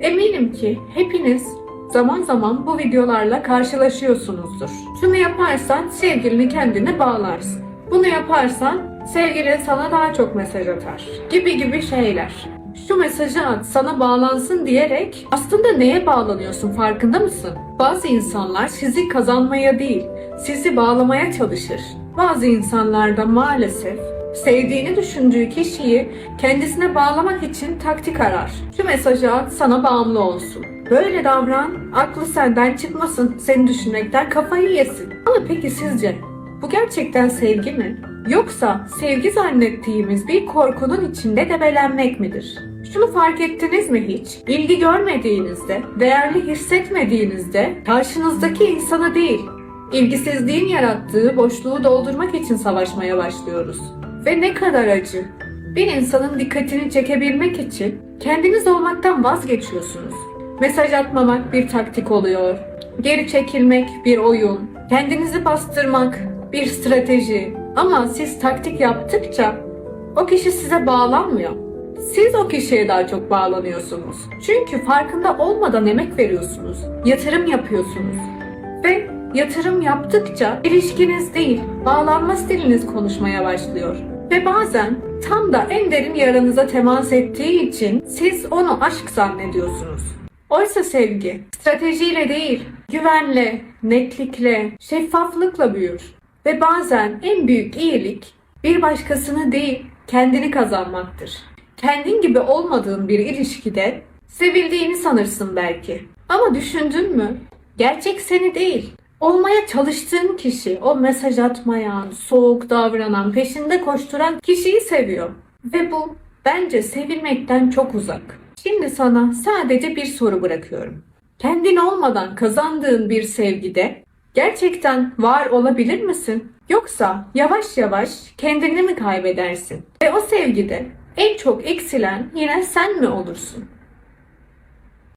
Eminim ki hepiniz zaman zaman bu videolarla karşılaşıyorsunuzdur. Şunu yaparsan sevgilini kendine bağlarsın. Bunu yaparsan sevgilin sana daha çok mesaj atar. Gibi gibi şeyler. Şu mesajı at sana bağlansın diyerek aslında neye bağlanıyorsun farkında mısın? Bazı insanlar sizi kazanmaya değil, sizi bağlamaya çalışır. Bazı insanlar da maalesef sevdiğini düşündüğü kişiyi kendisine bağlamak için taktik arar. Şu mesajı at sana bağımlı olsun. Böyle davran, aklı senden çıkmasın, seni düşünmekten kafayı yesin. Ama peki sizce bu gerçekten sevgi mi? Yoksa sevgi zannettiğimiz bir korkunun içinde debelenmek midir? Şunu fark ettiniz mi hiç? İlgi görmediğinizde, değerli hissetmediğinizde karşınızdaki insana değil, ilgisizliğin yarattığı boşluğu doldurmak için savaşmaya başlıyoruz. Ve ne kadar acı. Bir insanın dikkatini çekebilmek için kendiniz olmaktan vazgeçiyorsunuz. Mesaj atmamak bir taktik oluyor. Geri çekilmek bir oyun. Kendinizi bastırmak bir strateji. Ama siz taktik yaptıkça o kişi size bağlanmıyor. Siz o kişiye daha çok bağlanıyorsunuz. Çünkü farkında olmadan emek veriyorsunuz. Yatırım yapıyorsunuz. Ve yatırım yaptıkça ilişkiniz değil, bağlanma stiliniz konuşmaya başlıyor. Ve bazen tam da en derin yaranıza temas ettiği için siz onu aşk zannediyorsunuz. Oysa sevgi stratejiyle değil, güvenle, netlikle, şeffaflıkla büyür. Ve bazen en büyük iyilik bir başkasını değil, kendini kazanmaktır. Kendin gibi olmadığın bir ilişkide sevildiğini sanırsın belki. Ama düşündün mü? Gerçek seni değil. Olmaya çalıştığın kişi, o mesaj atmayan, soğuk davranan, peşinde koşturan kişiyi seviyor. Ve bu bence sevilmekten çok uzak. Şimdi sana sadece bir soru bırakıyorum. Kendin olmadan kazandığın bir sevgide gerçekten var olabilir misin? Yoksa yavaş yavaş kendini mi kaybedersin? Ve o sevgide en çok eksilen yine sen mi olursun?